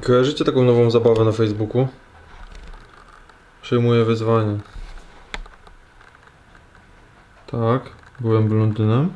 Kojarzycie taką nową zabawę na Facebooku? Przyjmuję wyzwanie. Tak, byłem blondynem.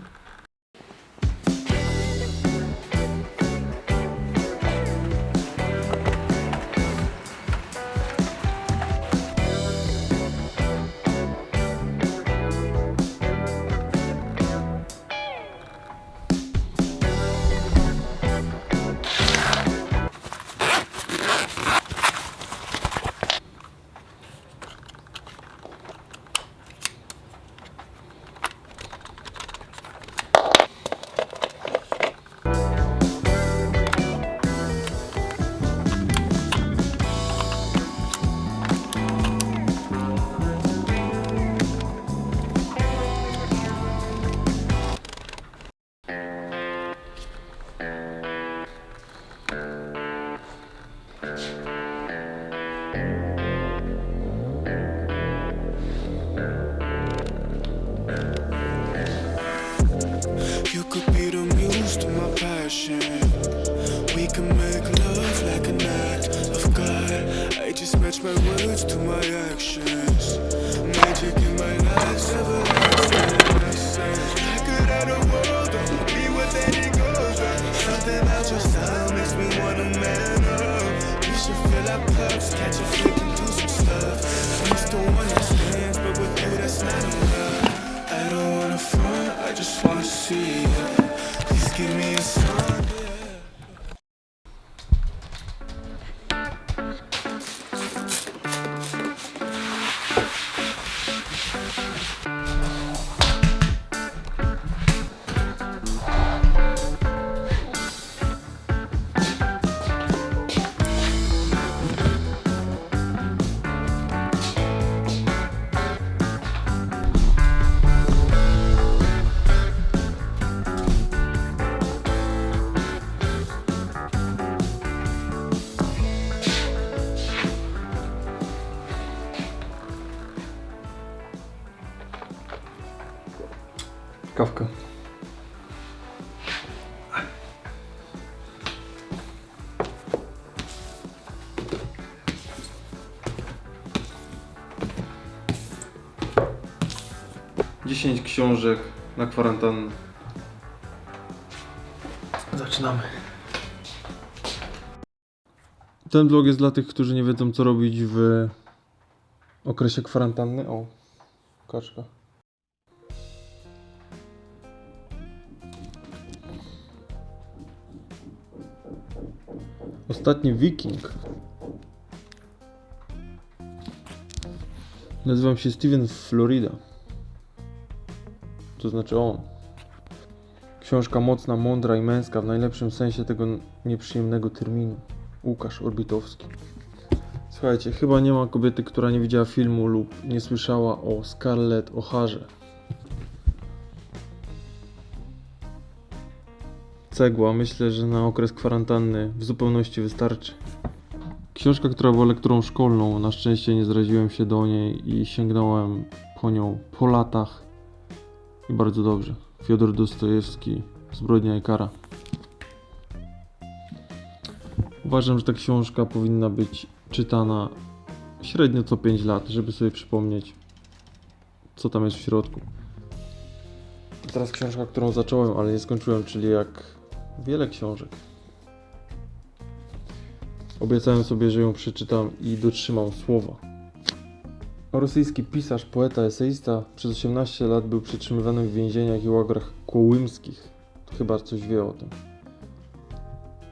ocean Kawka. Dziesięć książek na kwarantannę. Zaczynamy. Ten vlog jest dla tych, którzy nie wiedzą co robić w okresie kwarantanny. O, kaczka. Ostatni wiking. Nazywam się Steven Florida. To znaczy on. Książka mocna, mądra i męska w najlepszym sensie tego nieprzyjemnego terminu. Łukasz Orbitowski. Słuchajcie, chyba nie ma kobiety, która nie widziała filmu lub nie słyszała o Scarlett O'Harze. Cegła, myślę, że na okres kwarantanny w zupełności wystarczy. Książka, która była lekturą szkolną, na szczęście nie zraziłem się do niej i sięgnąłem po nią po latach. I bardzo dobrze. Fiodor Dostojewski, Zbrodnia i kara. Uważam, że ta książka powinna być czytana średnio co 5 lat, żeby sobie przypomnieć, co tam jest w środku. Teraz książka, którą zacząłem, ale nie skończyłem, czyli jak wiele książek. Obiecałem sobie, że ją przeczytam i dotrzymam słowa. Rosyjski pisarz, poeta, eseista przez 18 lat był przetrzymywany w więzieniach i łagrach kołymskich. Chyba coś wie o tym.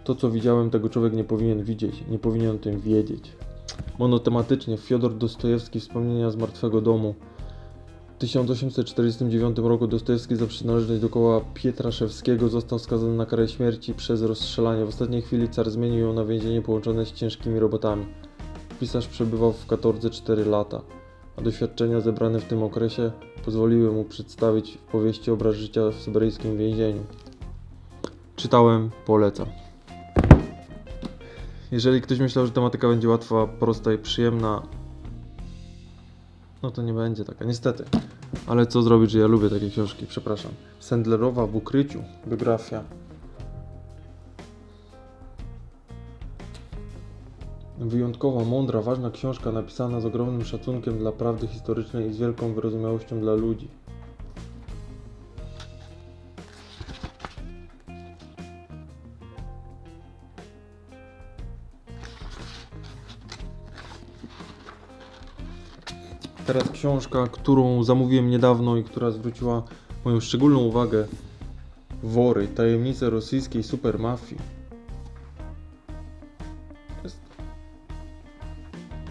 To, co widziałem, tego człowiek nie powinien widzieć, nie powinien o tym wiedzieć. Monotematycznie Fiodor Dostojewski Wspomnienia z Martwego Domu w 1849 roku Dostojewski za przynależność do koła Pietraszewskiego został skazany na karę śmierci przez rozstrzelanie. W ostatniej chwili car zmienił ją na więzienie połączone z ciężkimi robotami. Pisarz przebywał w katorze 4 lata, a doświadczenia zebrane w tym okresie pozwoliły mu przedstawić w powieści obraz życia w syberyjskim więzieniu. Czytałem, polecam. Jeżeli ktoś myślał, że tematyka będzie łatwa, prosta i przyjemna, no to nie będzie taka, niestety. Ale co zrobić, że ja lubię takie książki, przepraszam. Sendlerowa w ukryciu, biografia. Wyjątkowa, mądra, ważna książka napisana z ogromnym szacunkiem dla prawdy historycznej i z wielką wyrozumiałością dla ludzi. Teraz książka, którą zamówiłem niedawno i która zwróciła moją szczególną uwagę. Wory, tajemnice rosyjskiej supermafii.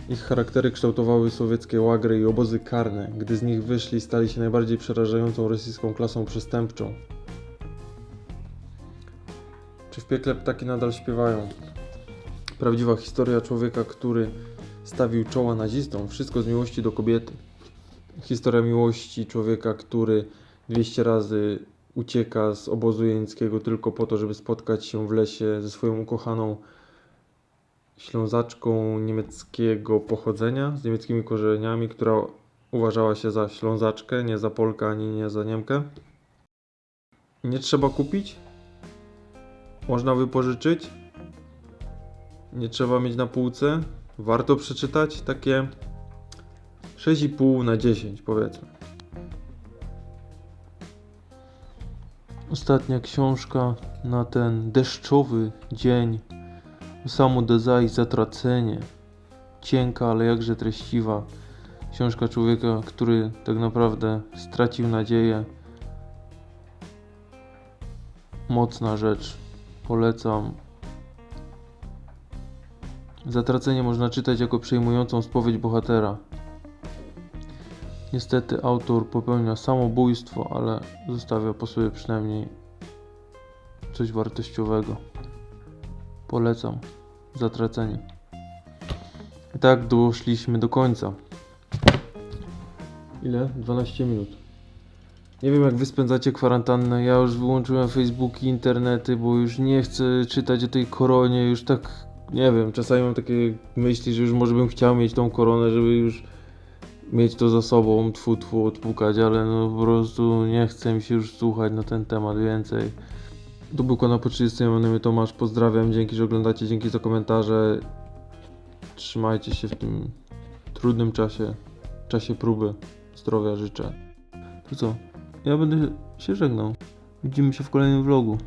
Ich charaktery kształtowały sowieckie łagry i obozy karne. Gdy z nich wyszli, stali się najbardziej przerażającą rosyjską klasą przestępczą. Czy w piekle ptaki nadal śpiewają? Prawdziwa historia człowieka, który stawił czoła nazistom, wszystko z miłości do kobiety. Historia miłości człowieka, który 200 razy ucieka z obozu jeńskiego tylko po to, żeby spotkać się w lesie ze swoją ukochaną ślązaczką niemieckiego pochodzenia, z niemieckimi korzeniami, która uważała się za ślązaczkę, nie za Polkę ani nie za Niemkę. Nie trzeba kupić? Można wypożyczyć? Nie trzeba mieć na półce? Warto przeczytać takie 6,5 na 10 powiedzmy. Ostatnia książka na ten deszczowy dzień. Samo Dezai Zatracenie. Cienka, ale jakże treściwa. Książka człowieka, który tak naprawdę stracił nadzieję. Mocna rzecz. Polecam. Zatracenie można czytać jako przejmującą spowiedź bohatera. Niestety autor popełnia samobójstwo, ale zostawia po sobie przynajmniej coś wartościowego. Polecam. Zatracenie. I tak doszliśmy do końca. Ile? 12 minut. Nie wiem jak wy spędzacie kwarantannę. Ja już wyłączyłem Facebooki, internety, bo już nie chcę czytać o tej koronie. Już tak, nie wiem, czasami mam takie myśli, że już może bym chciał mieć tą koronę, żeby już mieć to za sobą, tfu, tfu, odpukać, ale no po prostu nie chce mi się już słuchać na ten temat więcej. To był kanał po 30, ja mam na imię Tomasz, pozdrawiam, dzięki, że oglądacie, dzięki za komentarze. Trzymajcie się w tym trudnym czasie, czasie próby. Zdrowia życzę. To co? Ja będę się żegnał. Widzimy się w kolejnym vlogu.